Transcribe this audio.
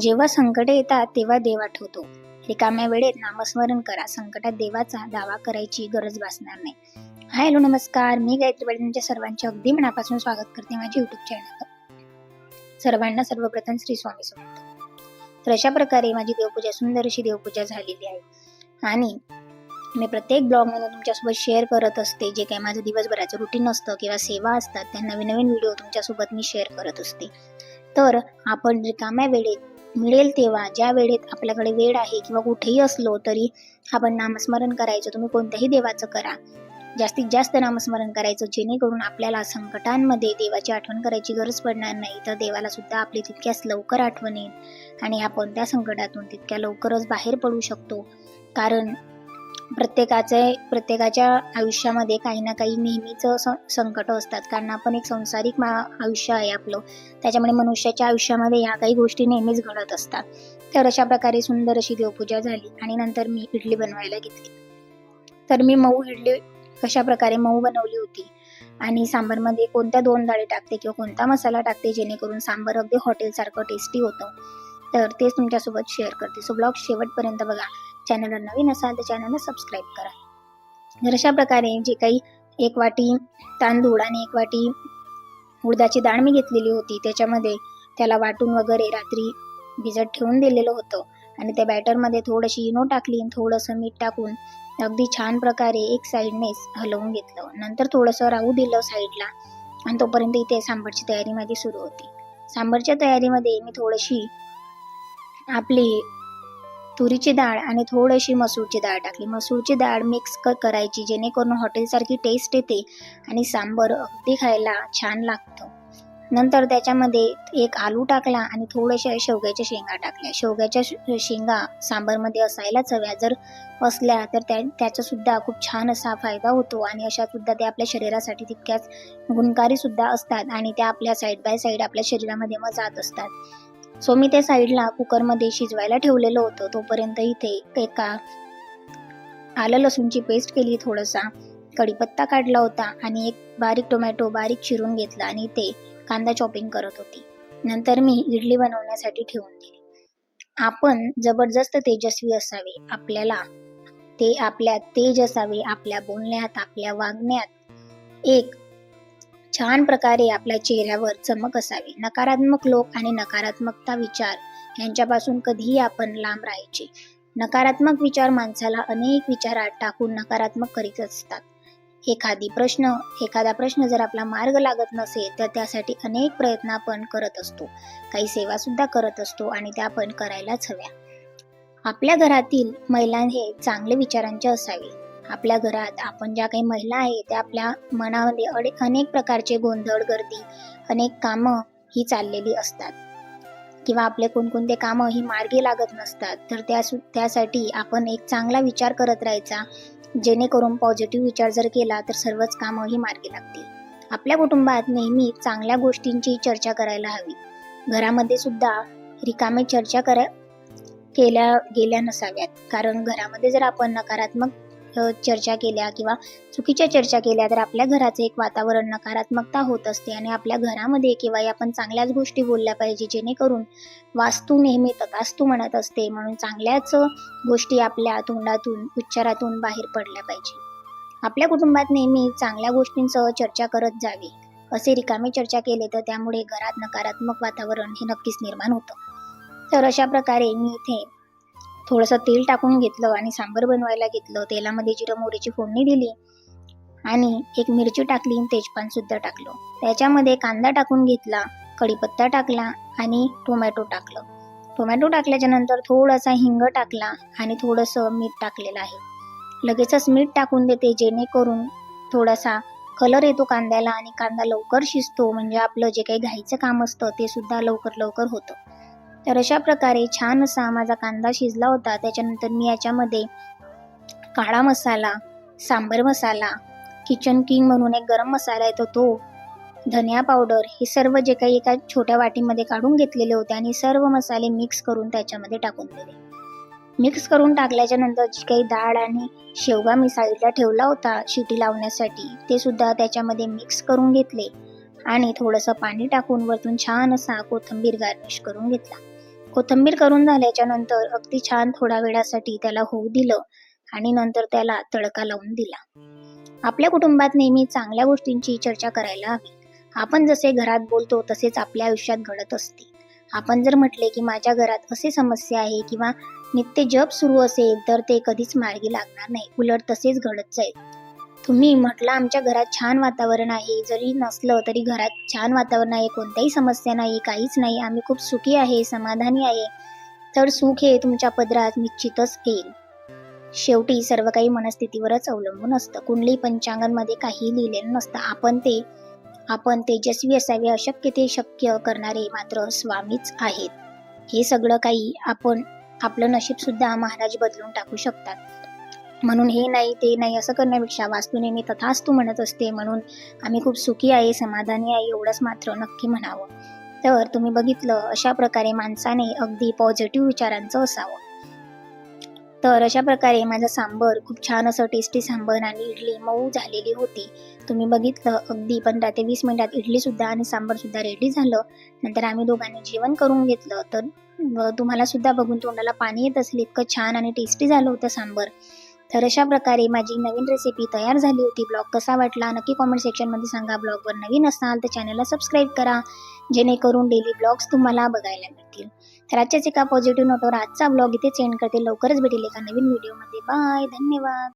जेव्हा संकट येतात तेव्हा देव आठवतो. रिकाम्या वेळेत नामस्मरण करा. संकटात देवाचा दावा करायची गरज भासणार नाही. हाय हॅलो नमस्कार. मी गायत्री पाटील तुमच्या सर्वांचे अगदी मनापासून स्वागत करते माझ्या युट्यूब चॅनल सर्वांना सर्वप्रथम श्री स्वामी समर्थ. तर अशा प्रकारे माझी देवपूजा सुंदर अशी देवपूजा झालेली आहे. आणि मी प्रत्येक ब्लॉगमधून तुमच्यासोबत शेअर करत असते. जे काही माझं दिवसभराचं रुटीन असतं किंवा सेवा असतात त्या नवीन नवीन व्हिडिओ तुमच्यासोबत मी शेअर करत असते. तर आपण रिकाम्या वेळेत मिळेल तेव्हा. ज्या वेळेत आपल्याकडे वेळ आहे किंवा कुठेही असलो तरी आपण नामस्मरण करायचं. तुम्ही कोणत्याही देवाचं करा. जास्तीत जास्त नामस्मरण करायचं. जेणेकरून आपल्याला संकटांमध्ये देवाची आठवण करायची गरज पडणार नाही. तर देवाला सुद्धा आपली तितक्याच लवकर आठवण येईल. आणि आपण त्या संकटातून तितक्या लवकरच बाहेर पडू शकतो. कारण प्रत्येकाचे प्रत्येकाच्या आयुष्यामध्ये काही ना काही नेहमीच संकट असतात. कारण आपण एक संसारिक मा आयुष्य आहे आपलं. त्याच्यामुळे मनुष्याच्या आयुष्यामध्ये ह्या काही गोष्टी नेहमीच घडत असतात. तर अशा प्रकारे सुंदर अशी देवपूजा झाली आणि नंतर मी इडली बनवायला घेतली. तर मी मऊ इडली कशा प्रकारे मऊ बनवली होती आणि सांबारमध्ये कोणत्या दोन डाळी टाकते किंवा कोणता मसाला टाकते जेणेकरून सांबार अगदी हॉटेलसारखं टेस्टी होतं. तर तेच तुमच्यासोबत शेअर करते. सो ब्लॉग शेवटपर्यंत बघा. चॅनलला नवीन असाल तर चॅनलला सबस्क्राईब करा. तर अशा प्रकारे जे काही एक वाटी तांदूळ आणि एक वाटी उडदाची डाळ मी घेतलेली होती त्याच्यामध्ये त्याला वाटून वगैरे रात्री भिजत ठेवून दिलेलं होतं. आणि त्या बॅटरमध्ये थोडीशी इनो टाकली आणि थोडंसं मीठ टाकून अगदी छान प्रकारे एक साईडनेच हलवून घेतलं. नंतर थोडंसं राहू दिलं साईडला आणि तोपर्यंत इथे सांबारची तयारी माझी सुरू होती. सांबारच्या तयारीमध्ये मी थोडीशी आपली तुरीची डाळ आणि थोडीशी मसूरची डाळ टाकली. मसूरची डाळ मिक्स क करायची जेणेकरून हॉटेलसारखी टेस्ट येते आणि सांबर अगदी खायला छान लागतं. नंतर त्याच्यामध्ये एक आलू टाकला आणि थोड्याशा शेवग्याच्या शेंगा टाकल्या. शेवग्याच्या श- शेंगा सांबारमध्ये असायलाच हव्या. जर असल्या तर त्या त्याचासुद्धा खूप छान असा फायदा होतो आणि अशासुद्धा ते त्या आपल्या शरीरासाठी तितक्याच गुणकारीसुद्धा असतात आणि त्या आपल्या साईड बाय साईड आपल्या शरीरामध्ये मग जात असतात. सो मी त्या साईडला कुकरमध्ये शिजवायला ठेवलेलं होतं. तोपर्यंत इथे एका आलं लसूणची पेस्ट केली थोडासा. कढीपत्ता काढला होता आणि एक बारीक टोमॅटो बारीक चिरून घेतला आणि ते कांदा चॉपिंग करत होती. नंतर मी इडली बनवण्यासाठी ठेवून दिली. आपण जबरदस्त तेजस्वी असावे. आपल्याला ते आपल्यात तेज असावे. आपल्या बोलण्यात आपल्या वागण्यात एक छान प्रकारे आपल्या चेहऱ्यावर चमक असावी. नकारात्मक लोक आणि नकारात्मकता विचार यांच्यापासून कधीही आपण लांब राहायचे. नकारात्मक विचार माणसाला अनेक विचारात टाकून नकारात्मक करीत असतात. एखादी प्रश्न एखादा प्रश्न जर आपला मार्ग लागत नसेल तर त्यासाठी अनेक प्रयत्न आपण करत असतो. काही सेवा सुद्धा करत असतो आणि त्या आपण करायलाच हव्या. आपल्या घरातील महिला हे चांगले विचारांचे असावे. आपल्या घरात आपण ज्या काही महिला आहे त्या आपल्या मनामध्ये अडे अनेक प्रकारचे गोंधळ गर्दी अनेक कामं ही चाललेली असतात. किंवा आपले कोणकोणते कामं ही मार्गी लागत नसतात तर त्या त्यासाठी आपण एक चांगला विचार करत राहायचा. जेणेकरून पॉझिटिव्ह विचार जर केला तर सर्वच कामं ही मार्गी लागतील. आपल्या कुटुंबात नेहमी चांगल्या गोष्टींची चर्चा करायला हवी. घरामध्ये सुद्धा रिकामे चर्चा करा केल्या गेल्या नसाव्यात. कारण घरामध्ये जर आपण नकारात्मक चर्चा केल्या किंवा चुकीच्या चर्चा केल्या तर आपल्या घराचं एक वातावरण नकारात्मकता होत असते आणि आपल्या घरामध्ये किंवा आपण चांगल्याच गोष्टी बोलल्या पाहिजे जेणेकरून वास्तू नेहमी तथास्तू म्हणत असते. म्हणून चांगल्याच गोष्टी आपल्या तोंडातून उच्चारातून बाहेर पडल्या पाहिजे. आपल्या कुटुंबात नेहमी चांगल्या गोष्टींसह चर्चा करत जावी. असे रिकामे चर्चा केले तर त्यामुळे घरात नकारात्मक वातावरण हे नक्कीच निर्माण होतं. तर अशा प्रकारे मी इथे थोडंसं तेल टाकून घेतलं आणि सांबर बनवायला घेतलं. तेलामध्ये जिरं मोहरीची फोडणी दिली आणि एक मिरची टाकली आणि तेजपानसुद्धा टाकलं. त्याच्यामध्ये कांदा टाकून घेतला कढीपत्ता टाकला आणि टोमॅटो टाकलं. टोमॅटो टाकल्याच्या नंतर थोडासा हिंग टाकला आणि थोडंसं मीठ टाकलेलं आहे. लगेचच मीठ टाकून देते जेणेकरून थोडासा कलर येतो कांद्याला आणि कांदा लवकर शिजतो. म्हणजे आपलं जे काही घाईचं काम असतं ते सुद्धा लवकर लवकर होतं. तर अशा प्रकारे छान असा माझा कांदा शिजला होता. त्याच्यानंतर मी याच्यामध्ये काळा मसाला सांबर मसाला किचन किंग म्हणून एक गरम मसाला येतो तो धनिया पावडर हे सर्व जे काही एका छोट्या वाटीमध्ये काढून घेतलेले होते आणि सर्व मसाले मिक्स करून त्याच्यामध्ये टाकून दिले. मिक्स करून टाकल्याच्या नंतर जी काही डाळ आणि शेवगा मी साईडला ठेवला होता शिटी लावण्यासाठी ते सुद्धा त्याच्यामध्ये मिक्स करून घेतले आणि थोडंसं पाणी टाकून वरतून छान असा कोथिंबीर गार्निश करून घेतला. कोथिंबीर करून झाल्याच्यानंतर अगदी छान थोड्या वेळासाठी त्याला होऊ दिलं आणि नंतर त्याला तडका लावून दिला. आपल्या कुटुंबात नेहमी चांगल्या गोष्टींची चर्चा करायला हवी. आपण जसे घरात बोलतो तसेच आपल्या आयुष्यात घडत असते. आपण जर म्हटले की माझ्या घरात असे समस्या आहे किंवा नित्य जप सुरू असेल तर ते कधीच मार्गी लागणार नाही. उलट तसेच घडत जाईल. तुम्ही म्हटलं आमच्या घरात छान वातावरण आहे. जरी नसलं तरी घरात छान वातावरण आहे. कोणत्याही समस्या नाही काहीच नाही. आम्ही खूप सुखी आहे समाधानी आहे. तर सुख हे तुमच्या पदरात निश्चितच येईल. शेवटी सर्व काही मनस्थितीवरच अवलंबून असतं. कुंडली पंचांगांमध्ये काही लिहिलेलं नसतं. आपण ते आपण तेजस्वी असावे अशक्य ते शक्य करणारे मात्र स्वामीच आहेत. हे सगळं काही आपण आपलं नशीब सुद्धा महाराज बदलून टाकू शकतात. म्हणून हे नाही ते नाही असं करण्यापेक्षा वास्तू नेहमी तथास्तू म्हणत असते. म्हणून आम्ही खूप सुखी आहे समाधानी आहे एवढंच मात्र नक्की म्हणावं. तर तुम्ही बघितलं अशा प्रकारे माणसाने अगदी पॉझिटिव्ह विचारांचं असावं. तर अशा प्रकारे माझं सांबर खूप छान असं टेस्टी सांबर आणि इडली मऊ झालेली होती. तुम्ही बघितलं अगदी पंधरा ते वीस मिनिटात इडली सुद्धा आणि सांबर सुद्धा रेडी झालं. नंतर आम्ही दोघांनी जेवण करून घेतलं. तर तुम्हाला सुद्धा बघून तोंडाला पाणी येत असेल इतकं छान आणि टेस्टी झालं होतं सांबर. तर अशा प्रकारे माझी नवीन रेसिपी तयार झाली होती. ब्लॉग कसा वाटला नक्की कॉमेंट सेक्शनमध्ये सांगा. ब्लॉगवर नवीन असाल तर चॅनलला सबस्क्राईब करा. जेणेकरून डेली ब्लॉग्स तुम्हाला बघायला मिळतील. तर आजच्याच एका पॉझिटिव्ह नोटवर आजचा ब्लॉग इथे सेंड करते. लवकरच भेटेल एका नवीन व्हिडिओमध्ये बाय धन्यवाद.